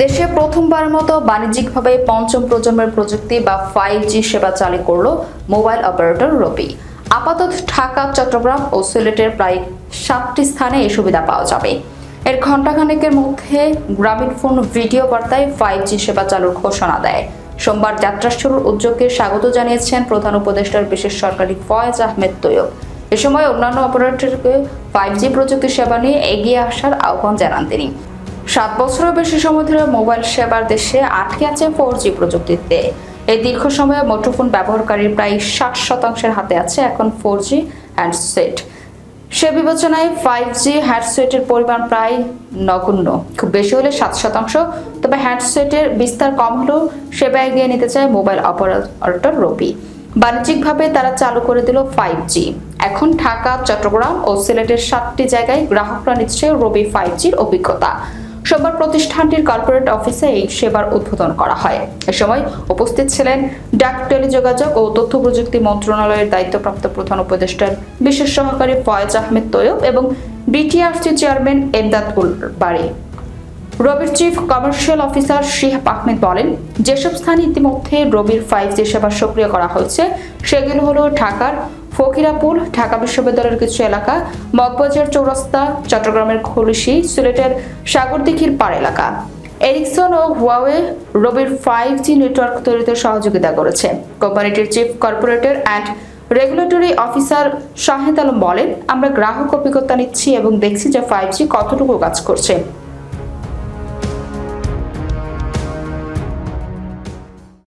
দেশে প্রথমবারের মতো বাণিজ্যিকভাবে পঞ্চম প্রজন্মের প্রযুক্তি বা ফাইভ জি সেবা চালু করল মোবাইল অপারেটর রবি আপাতত ঢাকা, চট্টগ্রাম ও সিলেটের প্রায় সাতটি স্থানে এই সুবিধা পাওয়া যাবে। এর ঘণ্টাখানেকের মধ্যে গ্রামীণ ফোন ভিডিও বার্তায় ফাইভ জি সেবা চালুর ঘোষণা দেয়। সোমবার যাত্রা শুরুর উদ্যোগকে স্বাগত জানিয়েছেন প্রধান উপদেষ্টার বিশেষ সরকারি ফয়েজ আহমেদ তৈয়ব। এ সময় অন্যান্য অপারেটরকে ফাইভ জি প্রযুক্তি সেবা নিয়ে এগিয়ে আসার আহ্বান জানান তিনি। সাত বছরের বেশি সময় ধরে মোবাইল সেবার দেশে আটকে আছে ফোর জি প্রযুক্তিতে। এই দীর্ঘ সময়ে মুঠোফোন ব্যবহারকারীর প্রায় ষাট শতাংশের হাতে আছে এখন ফোর জি হ্যান্ডসেট সে বিবেচনায় ফাইভ জি হ্যান্ডসেটের পরিমাণ প্রায় নগণ্য। খুব বেশি হলে সাত শতাংশ। তবে হ্যান্ডসেটের বিস্তার কম হলেও সেবা এগিয়ে নিতে চায় মোবাইল অপারেটর রবি। বাণিজ্যিকভাবে তারা চালু করে দিল ফাইভ জি এখন ঢাকা, চট্টগ্রাম ও সিলেটের সাতটি জায়গায় গ্রাহকরা নিচ্ছে রবি ফাইভ জির অভিজ্ঞতা। সোমবার প্রতিষ্ঠানটির কর্পোরেট অফিসে এই সেবার উদ্বোধন করা হয়। এ সময় উপস্থিত ছিলেন ডাক, টেলিযোগাযোগ ও তথ্য প্রযুক্তি মন্ত্রণালয়ের দায়িত্বপ্রাপ্ত প্রধান উপদেষ্টার বিশেষ সহকারী ফয়েজ আহমেদ তৈয়ব এবং বিটিআরসি চেয়ারম্যান এমদাদুল বাড়ি রবির chief commercial officer Shihab Ahmed বলেন, যেসব স্থানে ইতিমধ্যে রবির ফাইভ জি সেবা সক্রিয় করা হয়েছে, সেগুলো হলো ঢাকার ফকিরাপুল ঢাকা বিশ্ববিদ্যালয়ের কিছু এলাকা, মগবাজার চৌরাস্তা, চট্টগ্রামের খলিশি সিলেটের সাগরদিঘির পাড় এলাকা। এরিকসন ও হুয়াওয়ে রবির ফাইভ জি নেটওয়ার্ক তৈরিতে সহযোগিতা করেছে। কোম্পানিটির chief corporate and regulatory officer Shahed Alam বলেন, আমরা গ্রাহক অভিজ্ঞতা নিচ্ছি এবং দেখছি যে ফাইভ জি কতটুকু কাজ করছে।